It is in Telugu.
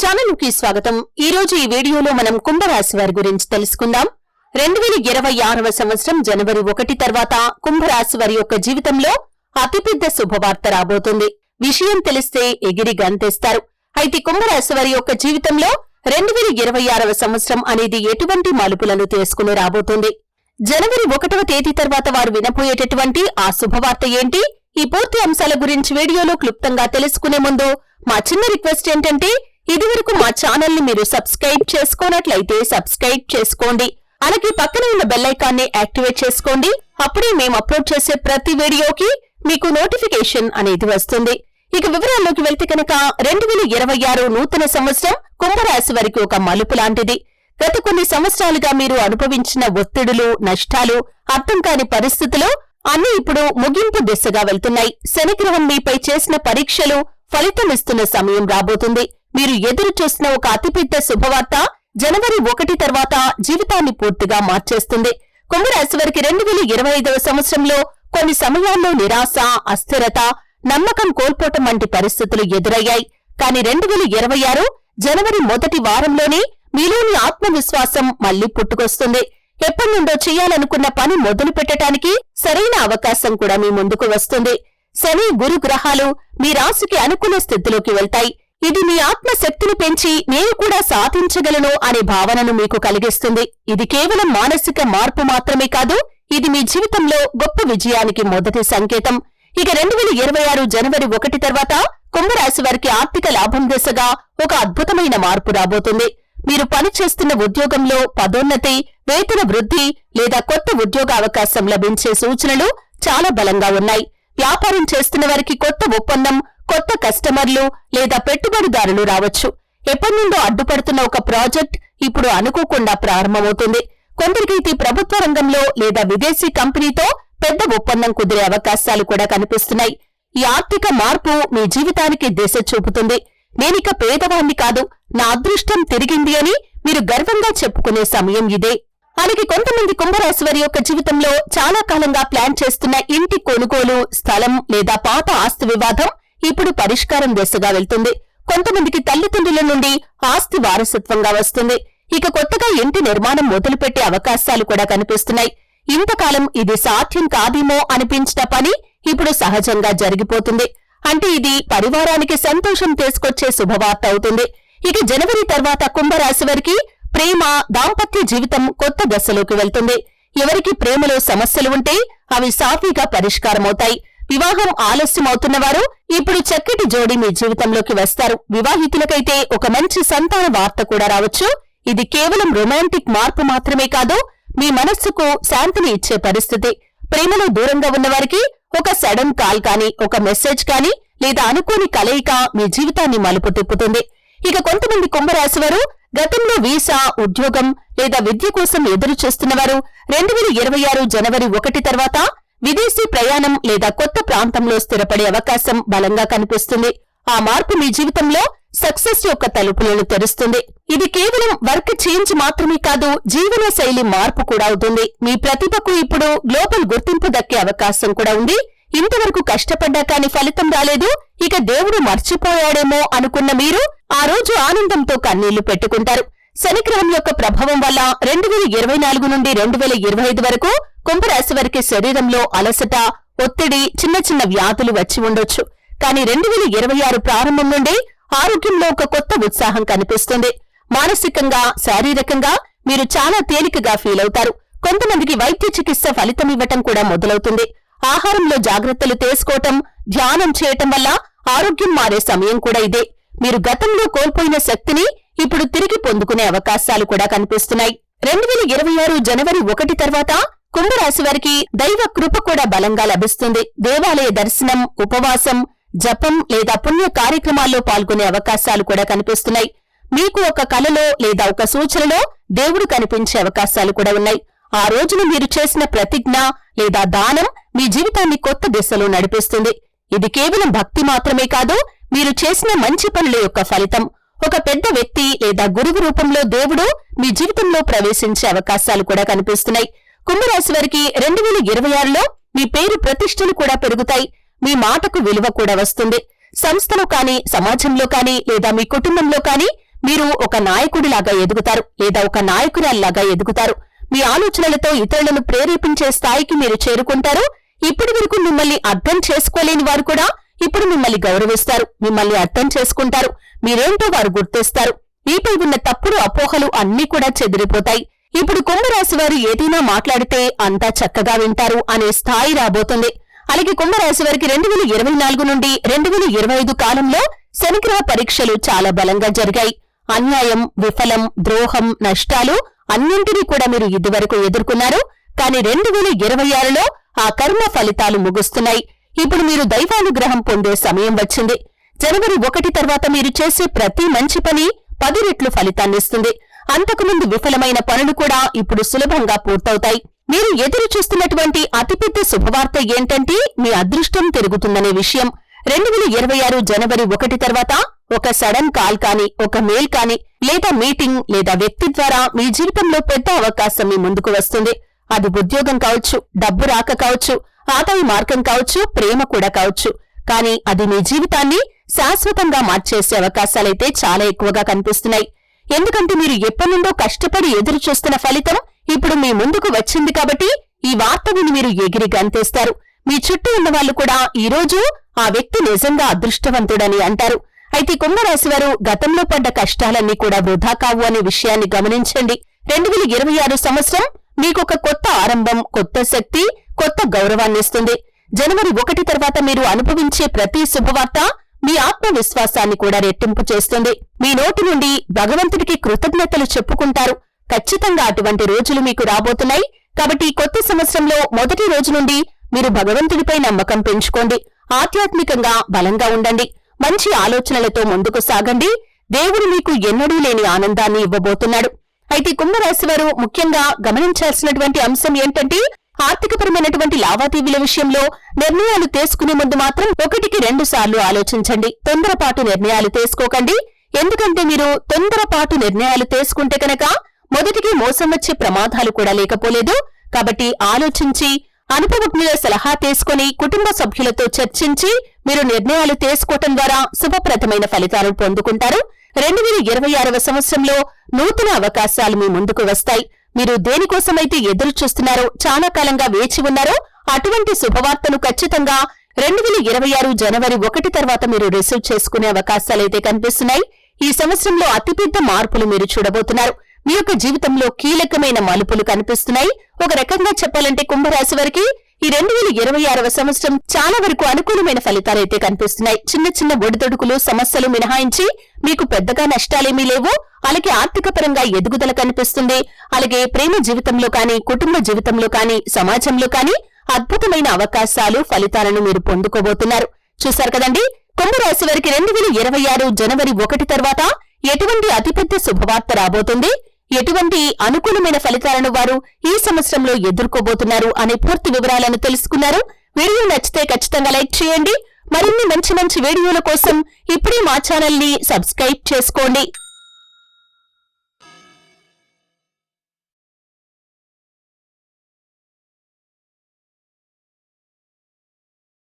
ఛానలుకి స్వాగతం. ఈ రోజు ఈ వీడియోలో మనం కుంభరాశి వారి గురించి తెలుసుకుందాం. రెండు వేల ఇరవై ఆరవ సంవత్సరం జనవరి ఒకటి తర్వాత కుంభరాశి వారి యొక్క జీవితంలో అతిపెద్ద శుభవార్త రాబోతుంది. విషయం తెలిస్తే ఎగిరి గంతేస్తారు. అయితే కుంభరాశి వారి యొక్క జీవితంలో రెండు వేల ఇరవై ఆరవ సంవత్సరం అనేది ఎటువంటి మలుపులను తీసుకుని రాబోతుంది? జనవరి ఒకటవ తేదీ తర్వాత వారు వినపోయేటటువంటి ఆ శుభవార్త ఏంటి? ఈ పూర్తి అంశాల గురించి వీడియోలో క్లుప్తంగా తెలుసుకునే ముందు మా చిన్న రిక్వెస్ట్ ఏంటంటే ఇదివరకు మా ఛానల్ని మీరు సబ్స్క్రైబ్ చేసుకోనట్లయితే సబ్స్క్రైబ్ చేసుకోండి. అలాగే పక్కన ఉన్న బెల్ యాక్టివేట్ చేసుకోండి. అప్పుడే మేము అప్లోడ్ చేసే ప్రతి వీడియోకి మీకు నోటిఫికేషన్ అనేది వస్తుంది. ఇక వివరాల్లోకి వెళ్తే కనుక రెండు వేల ఇరవై ఆరు నూతన సంవత్సరం కుంభరాశి వారికి ఒక మలుపు లాంటిది. గత కొన్ని సంవత్సరాలుగా మీరు అనుభవించిన ఒత్తిడులు నష్టాలు అర్థం కాని పరిస్థితులు అన్ని ఇప్పుడు ముగింపు దిశగా వెళ్తున్నాయి. శనిగ్రహం మీపై చేసిన పరీక్షలు ఫలితమిస్తున్న సమయం రాబోతుంది. మీరు ఎదురు చూసిన ఒక అతిపెద్ద శుభవార్త జనవరి ఒకటి తర్వాత జీవితాన్ని పూర్తిగా మార్చేస్తుంది. కుంభరాశి వారికి రెండు వేల ఇరవై ఐదవ సంవత్సరంలో కొన్ని సమయాల్లో నిరాశ అస్థిరత నమ్మకం కోల్పోవటం వంటి పరిస్థితులు ఎదురయ్యాయి. కానీ రెండు వేల ఇరవై ఆరు జనవరి మొదటి వారంలోనే మీలోని ఆత్మవిశ్వాసం మళ్ళీ పుట్టుకొస్తుంది. ఎప్పటి నుండో చేయాలనుకున్న పని మొదలు పెట్టడానికి సరైన అవకాశం కూడా మీ ముందుకు వస్తుంది. శని గురు గ్రహాలు మీ రాశికి అనుకూల స్థితిలోకి వెళ్తాయి. ఇది మీ ఆత్మశక్తిని పెంచి నేను కూడా సాధించగలను అనే భావనను మీకు కలిగిస్తుంది. ఇది కేవలం మానసిక మార్పు మాత్రమే కాదు ఇది మీ జీవితంలో గొప్ప విజయానికి మొదటి సంకేతం. ఇక రెండు వేల ఇరవై ఆరు జనవరి ఒకటి తర్వాత కుంభరాశి వారికి ఆర్థిక లాభం దిశగా ఒక అద్భుతమైన మార్పు రాబోతుంది. మీరు పనిచేస్తున్న ఉద్యోగంలో పదోన్నతి వేతన వృద్ధి లేదా కొత్త ఉద్యోగ అవకాశం లభించే సూచనలు చాలా బలంగా ఉన్నాయి. వ్యాపారం చేస్తున్న వారికి కొత్త ఒప్పందం కొత్త కస్టమర్లు లేదా పెట్టుబడిదారులు రావచ్చు. ఎప్పటినుండో అడ్డుపడుతున్న ఒక ప్రాజెక్ట్ ఇప్పుడు అనుకోకుండా ప్రారంభమవుతుంది. కొందరికైతే ప్రభుత్వ రంగంలో లేదా విదేశీ కంపెనీతో పెద్ద ఒప్పందం కుదిరే అవకాశాలు కూడా కనిపిస్తున్నాయి. ఈ ఆర్థిక మార్పు మీ జీవితానికి దిశ చూపుతుంది. నేనిక పేదవాణ్ణి కాదు నా అదృష్టం తిరిగింది అని మీరు గర్వంగా చెప్పుకునే సమయం ఇదే. అలాగే కొంతమంది కుంభరాశి వారి యొక్క జీవితంలో చాలా కాలంగా ప్లాన్ చేస్తున్న ఇంటి కొనుగోలు స్థలం లేదా పాత ఆస్తి వివాదం ఇప్పుడు పరిష్కారం దిశగా వెళ్తుంది. కొంతమందికి తల్లిదండ్రుల నుండి ఆస్తి వారసత్వంగా వస్తుంది. ఇక కొత్తగా ఇంటి నిర్మాణం మొదలుపెట్టే అవకాశాలు కూడా కనిపిస్తున్నాయి. ఇంతకాలం ఇది సాధ్యం కాదేమో అనిపించిన పని ఇప్పుడు సహజంగా జరిగిపోతుంది. అంటే ఇది పరివారానికి సంతోషం తీసుకొచ్చే శుభవార్త అవుతుంది. ఇక జనవరి తర్వాత కుంభరాశి వారికి ప్రేమ దాంపత్య జీవితం కొత్త దశలోకి వెళ్తుంది. ఎవరికి ప్రేమలో సమస్యలు ఉంటే అవి సాఫీగా పరిష్కారమవుతాయి. వివాహం ఆలస్యమవుతున్న వారు ఇప్పుడు చక్కటి జోడి మీ జీవితంలోకి వస్తారు. వివాహితులకైతే ఒక మంచి సంతాన వార్త కూడా రావచ్చు. ఇది కేవలం రొమాంటిక్ మార్పు మాత్రమే కాదు మీ మనస్సుకు శాంతిని ఇచ్చే పరిస్థితి. ప్రేమలో దూరంగా ఉన్నవారికి ఒక సడన్ కాల్ కానీ ఒక మెసేజ్ కానీ లేదా అనుకోని కలయిక మీ జీవితాన్ని మలుపు తిప్పుతుంది. ఇక కొంతమంది కుంభరాశివారు గతంలో వీసా ఉద్యోగం లేదా విద్య కోసం ఎదురు చూస్తున్నవారు రెండు వేల ఇరవై ఆరు జనవరి ఒకటి తర్వాత విదేశీ ప్రయాణం లేదా కొత్త ప్రాంతంలో స్థిరపడే అవకాశం బలంగా కనిపిస్తుంది. ఆ మార్పు మీ జీవితంలో సక్సెస్ యొక్క తలుపులను తెరుస్తుంది. ఇది కేవలం వర్క్ చేంజ్ మాత్రమే కాదు జీవన శైలి మార్పు కూడా అవుతుంది. మీ ప్రతిభకు ఇప్పుడు గ్లోబల్ గుర్తింపు దక్కే అవకాశం కూడా ఉంది. ఇంతవరకు కష్టపడ్డా కాని ఫలితం రాలేదు. ఇక దేవుడు మర్చిపోయాడేమో అనుకున్న మీరు ఆ రోజు ఆనందంతో కన్నీళ్ళు పెట్టుకుంటారు. శనిగ్రహం యొక్క ప్రభావం వల్ల రెండు వేల ఇరవై నాలుగు నుండి రెండు వేల ఇరవై ఐదు వరకు కుంభరాశి వారికి శరీరంలో అలసట ఒత్తిడి చిన్న చిన్న వ్యాధులు వచ్చి ఉండొచ్చు. కానీ రెండు వేల ఇరవై ఆరు ప్రారంభం నుండి ఆరోగ్యంలో ఒక కొత్త ఉత్సాహం కనిపిస్తుంది. మానసికంగా శారీరకంగా మీరు చాలా తేలికగా ఫీల్ అవుతారు. కొంతమందికి వైద్య చికిత్స ఫలితం ఇవ్వటం కూడా మొదలవుతుంది. ఆహారంలో జాగ్రత్తలు తీసుకోవటం ధ్యానం చేయటం వల్ల ఆరోగ్యం మారే సమయం కూడా ఇదే. మీరు గతంలో కోల్పోయిన శక్తిని ఇప్పుడు తిరిగి పొందుకునే అవకాశాలు కూడా కనిపిస్తున్నాయి. రెండు వేల ఇరవై ఆరు జనవరి ఒకటి తర్వాత కుంభరాశి వారికి దైవ కృప కూడా బలంగా లభిస్తుంది. దేవాలయ దర్శనం ఉపవాసం జపం లేదా పుణ్య కార్యక్రమాల్లో పాల్గొనే అవకాశాలు కూడా కనిపిస్తున్నాయి. మీకు ఒక కలలో లేదా ఒక సూచనలో దేవుడు కనిపించే అవకాశాలు కూడా ఉన్నాయి. ఆ రోజున మీరు చేసిన ప్రతిజ్ఞ లేదా దానం మీ జీవితాన్ని కొత్త దిశలో నడిపిస్తుంది. ఇది కేవలం భక్తి మాత్రమే కాదు మీరు చేసిన మంచి పనుల యొక్క ఫలితం. ఒక పెద్ద వ్యక్తి లేదా గురువు రూపంలో దేవుడు మీ జీవితంలో ప్రవేశించే అవకాశాలు కూడా కనిపిస్తున్నాయి. కుంభరాశి వారికి రెండు వేల ఇరవై ఆరులో మీ పేరు ప్రతిష్టలు కూడా పెరుగుతాయి. మీ మాటకు విలువ కూడా వస్తుంది. సంస్థలో కానీ సమాజంలో కానీ లేదా మీ కుటుంబంలో కానీ మీరు ఒక నాయకుడిలాగా ఎదుగుతారు. లేదా ఒక నాయకురాల్లాగా ఎదుగుతారు. మీ ఆలోచనలతో ఇతరులను ప్రేరేపించే స్థాయికి మీరు చేరుకుంటారు. ఇప్పటి వరకు మిమ్మల్ని అర్థం చేసుకోలేని వారు కూడా ఇప్పుడు మిమ్మల్ని గౌరవిస్తారు. మిమ్మల్ని అర్థం చేసుకుంటారు. మీరేంటో వారు గుర్తిస్తారు. మీపై ఉన్న తప్పుడు అపోహలు అన్నీ కూడా చెదిరిపోతాయి. ఇప్పుడు కుంభరాశి వారు ఏదైనా మాట్లాడితే అంతా చక్కగా వింటారు అనే స్థాయి రాబోతుంది. అలాగే కుంభరాశి వారికి రెండు వేల ఇరవై నాలుగు నుండి రెండు వేల ఇరవై ఐదు కాలంలో శనిగ్రహ పరీక్షలు చాలా బలంగా జరిగాయి. అన్యాయం విఫలం ద్రోహం నష్టాలు అన్నింటినీ కూడా మీరు ఇదివరకు ఎదుర్కొన్నారు. కానీ రెండు వేల ఇరవై ఆరులో ఆ కర్మ ఫలితాలు ముగుస్తున్నాయి. ఇప్పుడు మీరు దైవానుగ్రహం పొందే సమయం వచ్చింది. జనవరి ఒకటి తర్వాత మీరు చేసే ప్రతి మంచి పని పది రెట్లు ఫలితాన్నిస్తుంది అంతకుముందు విఫలమైన పనులు కూడా ఇప్పుడు సులభంగా పూర్తవుతాయి. మీరు ఎదురు చూస్తున్నటువంటి అతిపెద్ద శుభవార్త ఏంటంటే మీ అదృష్టం తిరుగుతుందనే విషయం. రెండు వేల ఇరవై ఆరు జనవరి ఒకటి తర్వాత ఒక సడన్ కాల్ కాని ఒక మెయిల్ కాని లేదా మీటింగ్ లేదా వ్యక్తి ద్వారా మీ జీవితంలో పెద్ద అవకాశం మీ ముందుకు వస్తుంది. అది ఉద్యోగం కావచ్చు డబ్బు రాక కావచ్చు ఆదాయ మార్గం కావచ్చు ప్రేమ కూడా కావచ్చు. కానీ అది మీ జీవితాన్ని శాశ్వతంగా మార్చేసే అవకాశాలైతే చాలా ఎక్కువగా కనిపిస్తున్నాయి. ఎందుకంటే మీరు ఎప్పటినుండో కష్టపడి ఎదురు చూస్తున్న ఫలితం ఇప్పుడు మీ ముందుకు వచ్చింది కాబట్టి ఈ వార్త విని మీరు ఎగిరి గంతేస్తారు. మీ చుట్టూ ఉన్న వాళ్ళు కూడా ఈ రోజు ఆ వ్యక్తి నిజంగా అదృష్టవంతుడని అంటారు. అయితే కుంభరాశి వారు గతంలో పడ్డ కష్టాలన్నీ కూడా వృధా కావు అనే విషయాన్ని గమనించండి. రెండు వేల ఇరవై ఆరు సంవత్సరం మీకొక కొత్త ఆరంభం కొత్త శక్తి కొత్త గౌరవాన్నిస్తుంది జనవరి ఒకటి తర్వాత మీరు అనుభవించే ప్రతి శుభవార్త మీ ఆత్మవిశ్వాసాన్ని కూడా రెట్టింపు చేస్తుంది. మీ నోటి నుండి భగవంతుడికి కృతజ్ఞతలు చెప్పుకుంటారు. ఖచ్చితంగా అటువంటి రోజులు మీకు రాబోతున్నాయి. కాబట్టి కొత్త సంవత్సరంలో మొదటి రోజు నుండి మీరు భగవంతుడిపై నమ్మకం పెంచుకోండి. ఆధ్యాత్మికంగా బలంగా ఉండండి. మంచి ఆలోచనలతో ముందుకు సాగండి. దేవుడు మీకు ఎన్నడూ లేని ఆనందాన్ని ఇవ్వబోతున్నాడు. అయితే కుంభరాశి వారు ముఖ్యంగా గమనించాల్సినటువంటి అంశం ఏంటంటే ఆర్థికపరమైనటువంటి లావాదేవీల విషయంలో నిర్ణయాలు తీసుకునే ముందు మాత్రం ఒకటికి రెండు సార్లు ఆలోచించండి. తొందరపాటు నిర్ణయాలు తీసుకోకండి. ఎందుకంటే మీరు తొందరపాటు నిర్ణయాలు తీసుకుంటే కనుక మొదటికి మోసం వచ్చే ప్రమాదాలు కూడా లేకపోలేదు. కాబట్టి ఆలోచించి అనుభవజ్ఞుల సలహా తీసుకుని కుటుంబ సభ్యులతో చర్చించి మీరు నిర్ణయాలు తీసుకోవటం ద్వారా శుభప్రదమైన ఫలితాలను పొందుకుంటారు. రెండు వేల ఇరవై ఆరవ సంవత్సరంలో నూతన అవకాశాలు మీ ముందుకు వస్తాయి. మీరు దేనికోసమైతే ఎదురు చూస్తున్నారో చాలా కాలంగా వేచి ఉన్నారో అటువంటి శుభవార్తను ఖచ్చితంగా రెండు వేల ఇరవై ఆరు జనవరి ఒకటి తర్వాత మీరు రిసీవ్ చేసుకునే అవకాశాలైతే కనిపిస్తున్నాయి. ఈ సంవత్సరంలో అతిపెద్ద మార్పులు మీరు చూడబోతున్నారు. మీ యొక్క జీవితంలో కీలకమైన మలుపులు కనిపిస్తున్నాయి. ఒక రకంగా చెప్పాలంటే కుంభరాశి వారికి ఈ రెండు వేల ఇరవై ఆరవ సంవత్సరం చాలా వరకు అనుకూలమైన ఫలితాలైతే కనిపిస్తున్నాయి. చిన్న చిన్న ఒడిదొడుకులు సమస్యలు మినహాయించి మీకు పెద్దగా నష్టాలేమీ లేవు. అలాగే ఆర్థిక పరంగా ఎదుగుదల కనిపిస్తుంది. అలాగే ప్రేమ జీవితంలో కానీ కుటుంబ జీవితంలో కానీ సమాజంలో కానీ అద్భుతమైన అవకాశాలు ఫలితాలను మీరు పొందుకోబోతున్నారు. చూశారు కదండి? కుంభరాశి వారికి రెండు వేల ఇరవై ఆరు జనవరి ఒకటి తర్వాత ఎటువంటి అతిపెద్ద శుభవార్త రాబోతుంది? ఎటువంటి అనుకూలమైన ఫలితాలను వారు ఈ సంవత్సరంలో ఎదుర్కోబోతున్నారు అనే పూర్తి వివరాలను తెలుసుకున్నారు. వీడియో నచ్చితే ఖచ్చితంగా లైక్ చేయండి. మరిన్ని మంచి మంచి వీడియోల కోసం ఇప్పుడే మా ఛానల్ని సబ్స్క్రైబ్ చేసుకోండి.